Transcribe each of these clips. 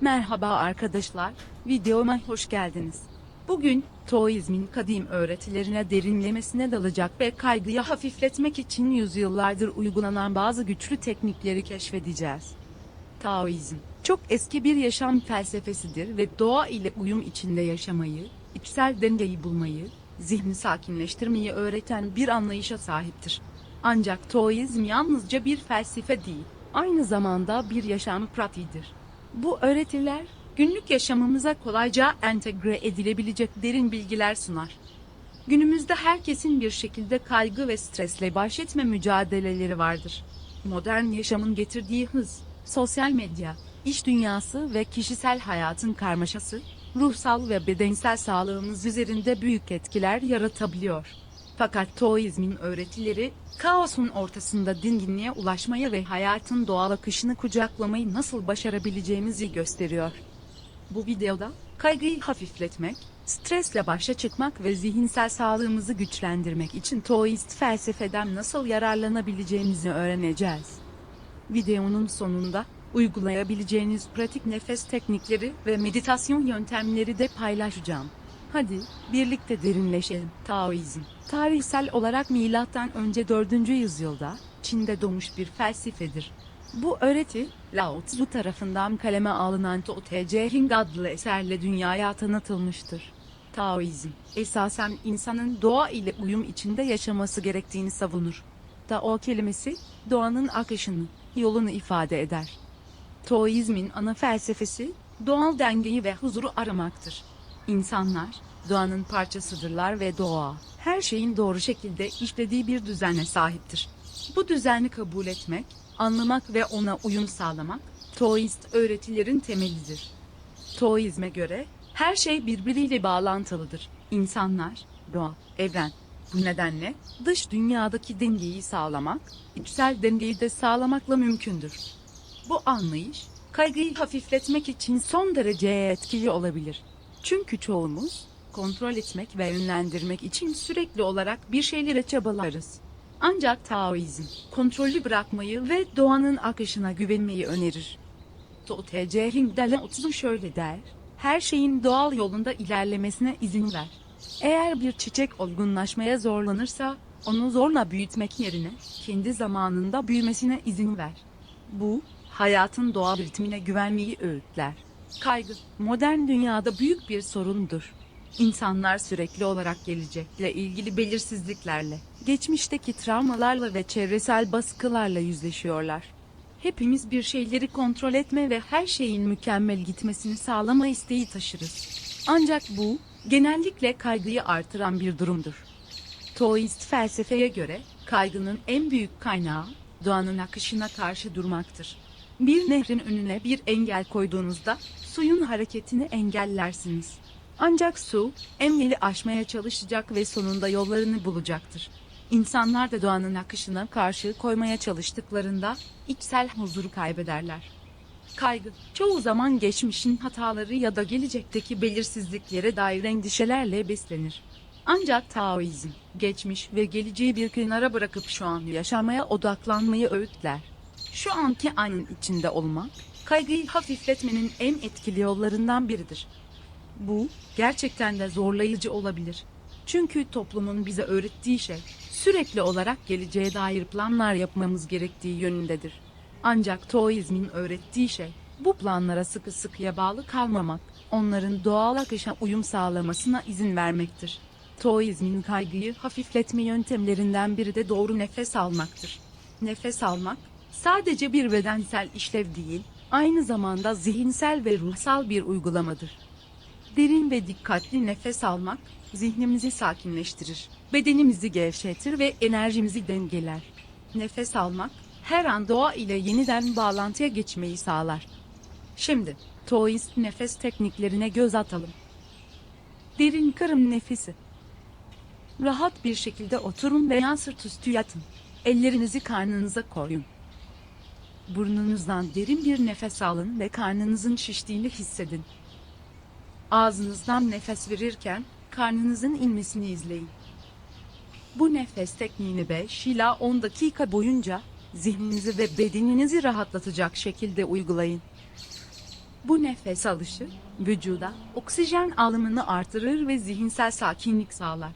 Merhaba arkadaşlar, videoma hoş geldiniz. Bugün, Taoizmin kadim öğretilerine derinlemesine dalacak ve kaygıyı hafifletmek için yüzyıllardır uygulanan bazı güçlü teknikleri keşfedeceğiz. Taoizm, çok eski bir yaşam felsefesidir ve doğa ile uyum içinde yaşamayı, içsel dengeyi bulmayı, zihni sakinleştirmeyi öğreten bir anlayışa sahiptir. Ancak Taoizm yalnızca bir felsefe değil, aynı zamanda bir yaşam pratiğidir. Bu öğretiler günlük yaşamımıza kolayca entegre edilebilecek derin bilgiler sunar. Günümüzde herkesin bir şekilde kaygı ve stresle baş etme mücadeleleri vardır. Modern yaşamın getirdiği hız, sosyal medya, iş dünyası ve kişisel hayatın karmaşası, ruhsal ve bedensel sağlığımız üzerinde büyük etkiler yaratabiliyor. Fakat Taoizmin öğretileri, kaosun ortasında dinginliğe ulaşmayı ve hayatın doğal akışını kucaklamayı nasıl başarabileceğimizi gösteriyor. Bu videoda kaygıyı hafifletmek, stresle başa çıkmak ve zihinsel sağlığımızı güçlendirmek için Taoist felsefeden nasıl yararlanabileceğimizi öğreneceğiz. Videonun sonunda uygulayabileceğiniz pratik nefes teknikleri ve meditasyon yöntemleri de paylaşacağım. Hadi birlikte derinleşelim. Taoizm, tarihsel olarak milattan önce 4. yüzyılda Çin'de doğmuş bir felsefedir. Bu öğreti, Lao Tzu tarafından kaleme alınan Tao Te Ching adlı eserle dünyaya tanıtılmıştır. Taoizm, esasen insanın doğa ile uyum içinde yaşaması gerektiğini savunur. Tao kelimesi, doğanın akışını, yolunu ifade eder. Taoizmin ana felsefesi, doğal dengeyi ve huzuru aramaktır. İnsanlar, doğanın parçasıdırlar ve doğa, her şeyin doğru şekilde işlediği bir düzene sahiptir. Bu düzeni kabul etmek, anlamak ve ona uyum sağlamak, Taoist öğretilerin temelidir. Taoizme göre, her şey birbiriyle bağlantılıdır. İnsanlar, doğa, evren. Bu nedenle, dış dünyadaki dengeyi sağlamak, içsel dengeyi de sağlamakla mümkündür. Bu anlayış, kaygıyı hafifletmek için son derece etkili olabilir. Çünkü çoğumuz, kontrol etmek ve yönlendirmek için sürekli olarak bir şeylere çabalarız. Ancak Taoizm, kontrolü bırakmayı ve doğanın akışına güvenmeyi önerir. Tao Te Ching de Lao Tzu şöyle der, her şeyin doğal yolunda ilerlemesine izin ver. Eğer bir çiçek olgunlaşmaya zorlanırsa, onu zorla büyütmek yerine, kendi zamanında büyümesine izin ver. Bu, hayatın doğal ritmine güvenmeyi öğütler. Kaygı, modern dünyada büyük bir sorundur. İnsanlar sürekli olarak gelecekle ilgili belirsizliklerle, geçmişteki travmalarla ve çevresel baskılarla yüzleşiyorlar. Hepimiz bir şeyleri kontrol etme ve her şeyin mükemmel gitmesini sağlama isteği taşırız. Ancak bu, genellikle kaygıyı artıran bir durumdur. Taoist felsefeye göre kaygının en büyük kaynağı doğanın akışına karşı durmaktır. Bir nehrin önüne bir engel koyduğunuzda suyun hareketini engellersiniz. Ancak su engeli aşmaya çalışacak ve sonunda yollarını bulacaktır. İnsanlar da doğanın akışına karşı koymaya çalıştıklarında içsel huzuru kaybederler. Kaygı, çoğu zaman geçmişin hataları ya da gelecekteki belirsizliklere dair endişelerle beslenir. Ancak Taoizm, geçmiş ve geleceği bir kenara bırakıp şu an yaşamaya odaklanmayı öğütler. Şu anki anın içinde olmak, kaygıyı hafifletmenin en etkili yollarından biridir. Bu, gerçekten de zorlayıcı olabilir. Çünkü toplumun bize öğrettiği şey, sürekli olarak geleceğe dair planlar yapmamız gerektiği yönündedir. Ancak Taoizmin öğrettiği şey, bu planlara sıkı sıkıya bağlı kalmamak, onların doğal akışa uyum sağlamasına izin vermektir. Taoizmin kaygıyı hafifletme yöntemlerinden biri de doğru nefes almaktır. Nefes almak, sadece bir bedensel işlev değil, aynı zamanda zihinsel ve ruhsal bir uygulamadır. Derin ve dikkatli nefes almak, zihnimizi sakinleştirir, bedenimizi gevşetir ve enerjimizi dengeler. Nefes almak, her an doğa ile yeniden bağlantıya geçmeyi sağlar. Şimdi, Taoist nefes tekniklerine göz atalım. Derin karın nefesi. Rahat bir şekilde oturun veya sırt üstü yatın. Ellerinizi karnınıza koyun. Burnunuzdan derin bir nefes alın ve karnınızın şiştiğini hissedin. Ağzınızdan nefes verirken karnınızın inmesini izleyin. Bu nefes tekniğini 5 ila 10 dakika boyunca zihninizi ve bedeninizi rahatlatacak şekilde uygulayın. Bu nefes alışı, vücuda oksijen alımını artırır ve zihinsel sakinlik sağlar.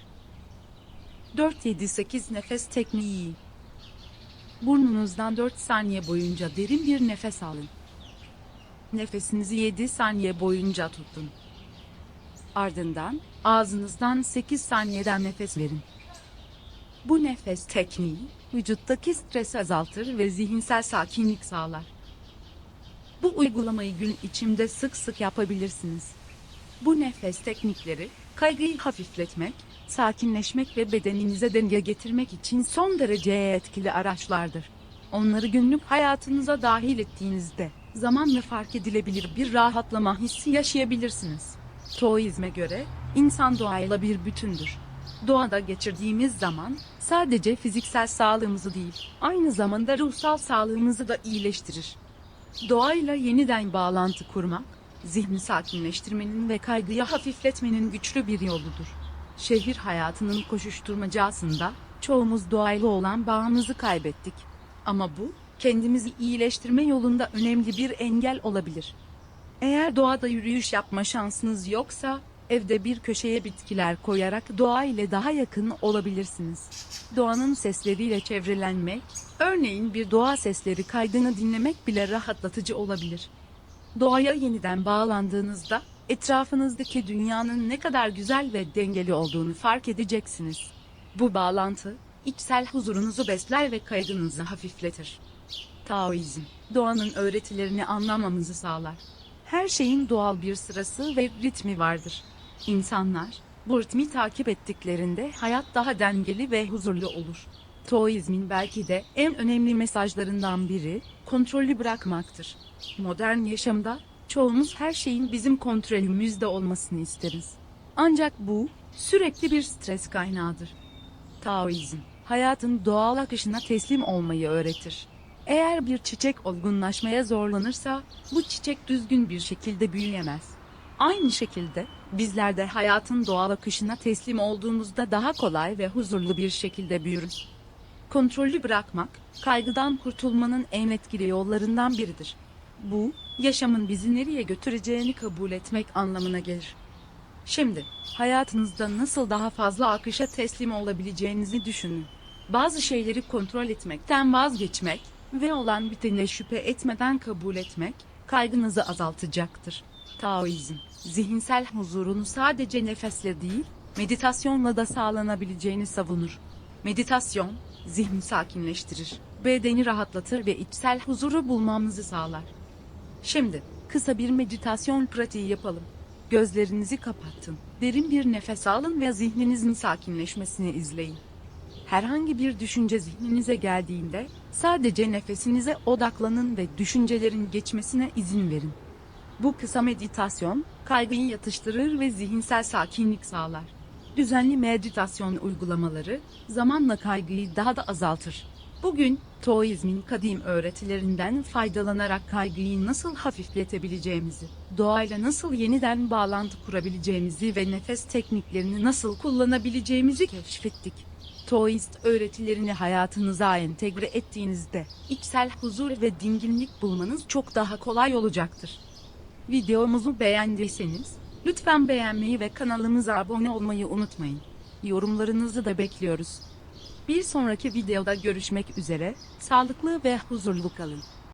4-7-8 nefes tekniği. Burnunuzdan 4 saniye boyunca derin bir nefes alın. Nefesinizi 7 saniye boyunca tutun. Ardından ağzınızdan 8 saniyeden nefes verin. Bu nefes tekniği vücuttaki stresi azaltır ve zihinsel sakinlik sağlar. Bu uygulamayı gün içinde sık sık yapabilirsiniz. Bu nefes teknikleri kaygıyı hafifletmek, sakinleşmek ve bedeninize denge getirmek için son derece etkili araçlardır. Onları günlük hayatınıza dahil ettiğinizde zamanla fark edilebilir bir rahatlama hissi yaşayabilirsiniz. Toizme göre insan doğayla bir bütündür. Doğada geçirdiğimiz zaman sadece fiziksel sağlığımızı değil, aynı zamanda ruhsal sağlığımızı da iyileştirir. Doğayla yeniden bağlantı kurmak, zihni sakinleştirmenin ve kaygıyı hafifletmenin güçlü bir yoludur. Şehir hayatının koşuşturmacasında çoğumuz doğayla olan bağımızı kaybettik. Ama bu, kendimizi iyileştirme yolunda önemli bir engel olabilir. Eğer doğada yürüyüş yapma şansınız yoksa, evde bir köşeye bitkiler koyarak doğa ile daha yakın olabilirsiniz. Doğanın sesleriyle çevrelenmek, örneğin bir doğa sesleri kaydını dinlemek bile rahatlatıcı olabilir. Doğaya yeniden bağlandığınızda, etrafınızdaki dünyanın ne kadar güzel ve dengeli olduğunu fark edeceksiniz. Bu bağlantı, içsel huzurunuzu besler ve kaygınızı hafifletir. Taoizm, doğanın öğretilerini anlamamızı sağlar. Her şeyin doğal bir sırası ve ritmi vardır. İnsanlar, bu ritmi takip ettiklerinde hayat daha dengeli ve huzurlu olur. Taoizmin belki de en önemli mesajlarından biri, kontrolü bırakmaktır. Modern yaşamda, çoğumuz her şeyin bizim kontrolümüzde olmasını isteriz. Ancak bu, sürekli bir stres kaynağıdır. Taoizm, hayatın doğal akışına teslim olmayı öğretir. Eğer bir çiçek olgunlaşmaya zorlanırsa, bu çiçek düzgün bir şekilde büyüyemez. Aynı şekilde, bizler de hayatın doğal akışına teslim olduğumuzda daha kolay ve huzurlu bir şekilde büyürüz. Kontrollü bırakmak, kaygıdan kurtulmanın en etkili yollarından biridir. Bu, yaşamın bizi nereye götüreceğini kabul etmek anlamına gelir. Şimdi, hayatınızda nasıl daha fazla akışa teslim olabileceğinizi düşünün. Bazı şeyleri kontrol etmekten vazgeçmek ve olan bitene şüphe etmeden kabul etmek, kaygınızı azaltacaktır. Taoizm, zihinsel huzurunu sadece nefesle değil, meditasyonla da sağlanabileceğini savunur. Meditasyon, zihni sakinleştirir, bedeni rahatlatır ve içsel huzuru bulmamızı sağlar. Şimdi kısa bir meditasyon pratiği yapalım. Gözlerinizi kapatın. Derin bir nefes alın ve zihninizin sakinleşmesini izleyin. Herhangi bir düşünce zihninize geldiğinde sadece nefesinize odaklanın ve düşüncelerin geçmesine izin verin. Bu kısa meditasyon kaygıyı yatıştırır ve zihinsel sakinlik sağlar. Düzenli meditasyon uygulamaları zamanla kaygıyı daha da azaltır. Bugün Taoizmin kadim öğretilerinden faydalanarak kaygıyı nasıl hafifletebileceğimizi, doğayla nasıl yeniden bağlantı kurabileceğimizi ve nefes tekniklerini nasıl kullanabileceğimizi keşfettik. Taoist öğretilerini hayatınıza entegre ettiğinizde içsel huzur ve dinginlik bulmanız çok daha kolay olacaktır. Videomuzu beğendiyseniz lütfen beğenmeyi ve kanalımıza abone olmayı unutmayın. Yorumlarınızı da bekliyoruz. Bir sonraki videoda görüşmek üzere, sağlıklı ve huzurlu kalın.